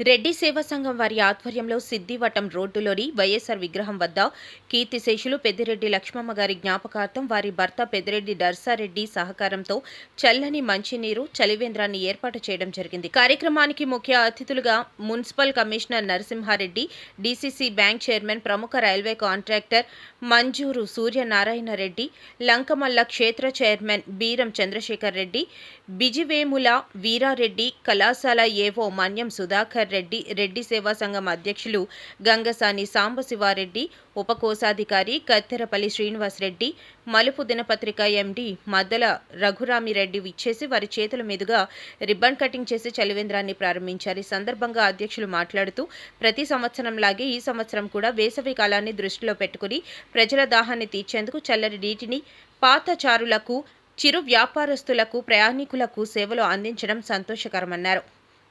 రెడ్డి సేవా సంఘం వారి ఆధ్వర్యంలో సిద్దివటం రోడ్డులోని వైఎస్ఆర్ విగ్రహం వద్ద కీర్తిశేషులు పెద్దిరెడ్డి లక్ష్మమ్మ గారి జ్ఞాపకార్థం వారి భర్త పెద్దిరెడ్డి దర్సారెడ్డి సహకారంతో చల్లని మంచినీరు చలివేంద్రాన్ని ఏర్పాటు చేయడం జరిగింది. కార్యక్రమానికి ముఖ్య అతిథులుగా municipal commissioner Narasimhareddy DCC bank chairman ప్రముఖ రైల్వే కాంట్రాక్టర్ మంజూరు సూర్యనారాయణ రెడ్డి లంకమల్ల క్షేత్ర చైర్మన్ బీరం చంద్రశేఖర్ రెడ్డి బిజివేముల వీరారెడ్డి కళాశాల ఏవో మన్యం సుధాకర్ రెడ్డి రెడ్డి సేవా సంఘం అధ్యక్షులు గంగసాని సాంబశివారెడ్డి ఉపకోశాధికారి కత్తెరపల్లి శ్రీనివాసరెడ్డి మలుపు దినపత్రిక ఎండి మద్దల రఘురామిరెడ్డి ఇచ్చేసి వారి చేతుల మీదుగా రిబ్బన్ కటింగ్ చేసి చలివేంద్రాన్ని ప్రారంభించారు. ఈ సందర్భంగా అధ్యక్షులు మాట్లాడుతూ ప్రతి సంవత్సరంలాగే ఈ సంవత్సరం కూడా వేసవి కాలాన్ని దృష్టిలో పెట్టుకుని ప్రజల దాహాన్ని తీర్చేందుకు చల్లని నీటిని పాతచారులకు చిరు వ్యాపారస్తులకు ప్రయాణికులకు సేవలు అందించడం సంతోషకరమన్నారు.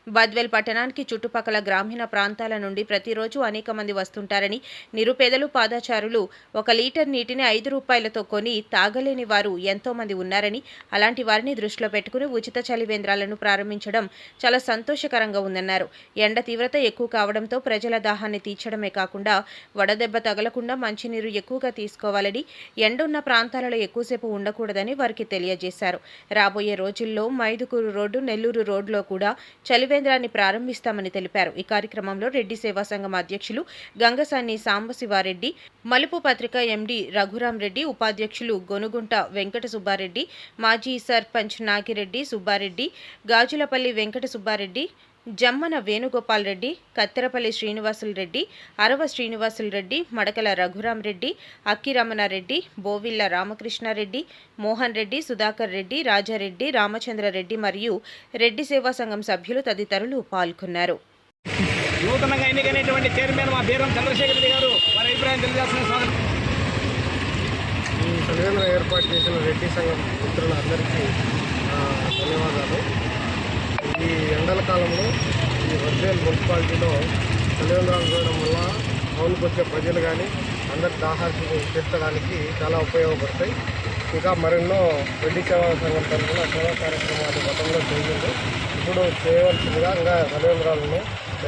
బద్వేల్ పట్టణానికి చుట్టుపక్కల గ్రామీణ ప్రాంతాల నుండి ప్రతిరోజు అనేక మంది వస్తుంటారని నిరుపేదలు పాదాచారులు ఒక లీటర్ నీటిని ఐదు రూపాయలతో కొని తాగలేని వారు ఎంతో మంది ఉన్నారని అలాంటి వారిని దృష్టిలో పెట్టుకుని ఉచిత చలివేంద్రాలను ప్రారంభించడం చాలా సంతోషకరంగా ఉందన్నారు. ఎండ తీవ్రత ఎక్కువ కావడంతో ప్రజల దాహాన్ని తీర్చడమే కాకుండా వడదెబ్బ తగలకుండా మంచినీరు ఎక్కువగా తీసుకోవాలని ఎండున్న ప్రాంతాలలో ఎక్కువసేపు ఉండకూడదని వారికి తెలియజేశారు. రాబోయే రోజుల్లో మైదుకూరు రోడ్డు నెల్లూరు రోడ్లో కూడా చలివే కేంద్రాన్ని ప్రారంభిస్తామని తెలిపారు. ఈ కార్యక్రమంలో రెడ్డి సేవా సంఘం అధ్యక్షులు గంగసాని సాంబశివారెడ్డి మలుపు పత్రిక ఎండి రఘురాం రెడ్డి ఉపాధ్యక్షులు గొనుగుంట వెంకట సుబ్బారెడ్డి మాజీ సర్పంచ్ నాగిరెడ్డి సుబ్బారెడ్డి గాజులపల్లి వెంకట సుబ్బారెడ్డి జమ్మన వేణుగోపాల్ రెడ్డి కత్తెరపల్లి శ్రీనివాసులు రెడ్డి అరవ శ్రీనివాసులు రెడ్డి మడకల రఘురాం రెడ్డి అక్కిరమణారెడ్డి బోవిల్ల రామకృష్ణారెడ్డి మోహన్ రెడ్డి సుధాకర్ రెడ్డి రాజారెడ్డి రామచంద్రరెడ్డి మరియు రెడ్డి సేవా సంఘం సభ్యులు తదితరులు పాల్గొన్నారు. నూతనంగా ఎన్నికైనటువంటి చైర్మన్ మా బీరం చంద్రశేఖర్ రెడ్డి గారు వారి అభిప్రాయం తెలియజేస్తున్న స్వాగతం. ఈ సన్నివేదన ఏర్పాటు చేసిన రెడ్డి సంఘం మిత్రులందరికీ ఈ ఎండల కాలంలో ఈ వర్జేల్ మున్సిపాలిటీలో సన్నివేంద్రాలు చూడడం వల్ల టౌన్కి వచ్చే ప్రజలు కానీ అందరి ఆహారం తీర్చడానికి చాలా ఉపయోగపడతాయి. ఇంకా మరెన్నో రెడ్డి సేవా సంఘం తరఫున సేవా కార్యక్రమాలు గతంలో చేసింది ఇప్పుడు చేయవలసిందిగా ఇంకా సన్నివేంద్రాలను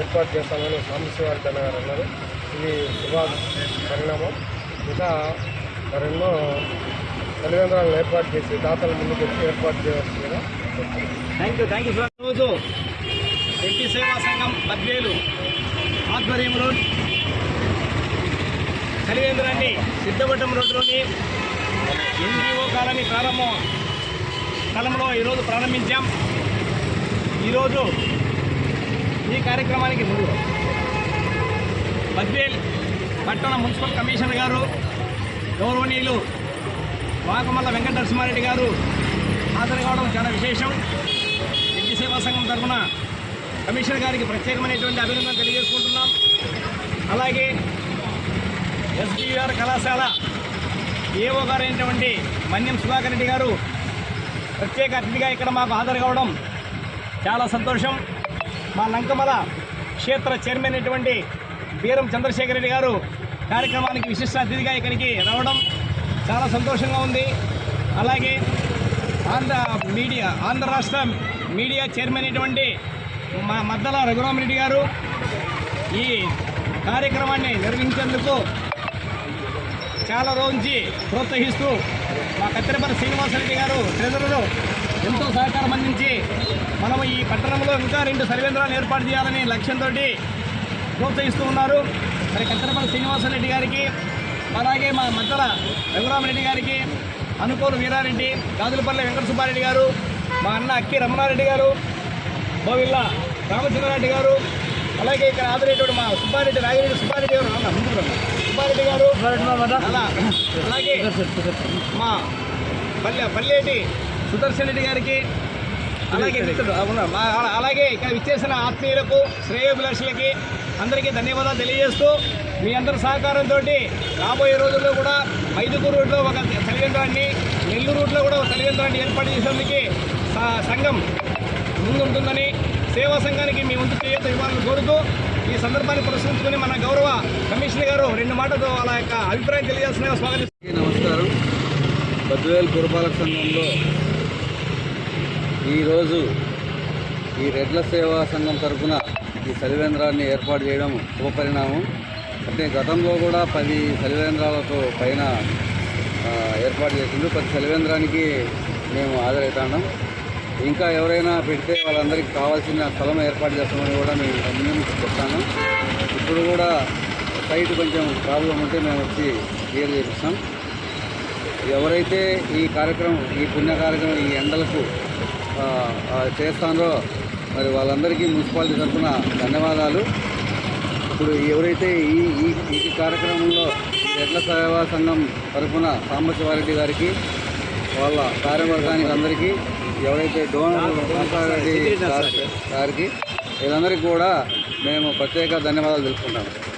ఏర్పాటు చేస్తామని సాంబశివారి గారు అన్నారు. ఇది శుభ పరిణామం. ఇంకా మరెన్నో తల్లిదండ్రులను ఏర్పాటు చేసి దాతల ముందుకు వచ్చి ఏర్పాటు చేయవలసిందిగా thank you thank you sir రోజు ఎంపీ సేవా సంఘం పద్వేలు ఆధ్వర్యంలో కలివేంద్రాన్ని సిద్ధవటం రోడ్లోని ఎన్జిఓ కాలనీ ప్రారంభం స్థలంలో ఈరోజు ప్రారంభించాం. ఈరోజు ఈ కార్యక్రమానికి ముందు బద్వేల్ పట్టణ మున్సిపల్ కమిషనర్ గారు గౌరవనీయులు వాకమల్ల వెంకట నరసింహారెడ్డి గారు హాజరు కావడం చాలా విశేషం. విద్య సేవా సంఘం తరఫున కమిషనర్ గారికి ప్రత్యేకమైనటువంటి అభినందన తెలియజేసుకుంటున్నాం. అలాగే ఎస్బీఆర్ కళాశాల ఏఓ గారు అయినటువంటి మన్యం సుధాకర్ రెడ్డి గారు ప్రత్యేక అతిథిగా ఇక్కడ మాకు హాజరు కావడం చాలా సంతోషం. మా లంకమల క్షేత్ర చైర్మన్ అయినటువంటి బీరం చంద్రశేఖర్ రెడ్డి గారు కార్యక్రమానికి విశిష్ట అతిథిగా ఇక్కడికి రావడం చాలా సంతోషంగా ఉంది. అలాగే ఆంధ్ర మీడియా ఆంధ్ర రాష్ట్ర మీడియా చైర్మన్ అయినటువంటి మా మద్దల రఘురామరెడ్డి గారు ఈ కార్యక్రమాన్ని నిర్వహించేందుకు చాలా రోజు ప్రోత్సహిస్తూ మా కత్తిరపల్లి శ్రీనివాసరెడ్డి గారు ట్రెజరరు ఎంతో సహకారం అందించి మనం ఈ పట్టణంలో ఇంకా రెండు సర్వేంద్రాలు ఏర్పాటు చేయాలని లక్ష్యంతో ప్రోత్సహిస్తూ ఉన్నారు. మరి కత్తిరపల్లి శ్రీనివాసరెడ్డి గారికి అలాగే మా మద్దల రఘురామరెడ్డి గారికి అనుకోలు వీరారెడ్డి గాజులపల్లి వెంకట సుబ్బారెడ్డి గారు మా అన్న అక్కి రమణారెడ్డి గారు బోవిల్ల రామచంద్రారెడ్డి గారు అలాగే ఇక్కడ ఆదరేటోడు మా సుబ్బారెడ్డి రాగిరెడ్డి సుబ్బారెడ్డి గారు అన్న రండి. సుబ్బారెడ్డి గారు అలా అలాగే మా పల్లె పల్లెటి సుదర్శన్ రెడ్డి గారికి అలాగే మా అలా- అలాగే ఇక్కడ విచ్చేసిన ఆత్మీయులకు శ్రేయోభిలాషులకి అందరికీ ధన్యవాదాలు తెలియజేస్తూ మీ అందరి సహకారంతో రాబోయే రోజుల్లో కూడా ఐదుగురు రోడ్లో ఒక చలివేంద్రాన్ని నెల్లూరు రోడ్లో కూడా ఒక చలివేంద్రాన్ని ఏర్పాటు చేసేందుకు సంఘం ముందుంటుందని సేవా సంఘానికి మీ ముందు చేయూత ఇవ్వాలని కోరుతూ ఈ సందర్భాన్ని ప్రశ్నించుకుని మన గౌరవ కమిషనర్ గారు రెండు మాటలతో వాళ్ళ యొక్క అభిప్రాయం తెలియాల్సిన స్వాగతిస్తున్నాను నమస్కారం. బద్వేల్ పురపాలక సంఘంలో ఈరోజు ఈ రెడ్ల సేవా సంఘం తరఫున ఈ చలివేంద్రాన్ని ఏర్పాటు చేయడం శుభపరిణామం అంటే గతంలో కూడా పది చలివేంద్రాలతో పైన ఏర్పాటు చేసిండు ప్రతి చలివేంద్రానికి మేము హాజరవుతున్నాం. ఇంకా ఎవరైనా పెడితే వాళ్ళందరికీ కావాల్సిన స్థలం ఏర్పాటు చేస్తామని కూడా మేము ముందు చెప్తాను ఇప్పుడు కూడా సైట్ కొంచెం ప్రాబ్లం ఉంటే మేము వచ్చి క్లియర్ చేపిస్తాం. ఎవరైతే ఈ కార్యక్రమం ఈ పుణ్య కార్యక్రమం ఈ ఎండలకు ఆ, చేస్తారో మరి వాళ్ళందరికీ మున్సిపాలిటీ తరఫున ధన్యవాదాలు. ఇప్పుడు ఎవరైతే ఈ ఈ ఈ కార్యక్రమంలో ఎడ్ల సేవా సంఘం తరఫున సాంబశివారెడ్డి గారికి వాళ్ళ కార్యవర్గానికి అందరికీ ఎవరైతే డోనర్ రెడ్డి గారికి వీళ్ళందరికీ కూడా మేము ప్రత్యేక ధన్యవాదాలు తెలుసుకుంటాము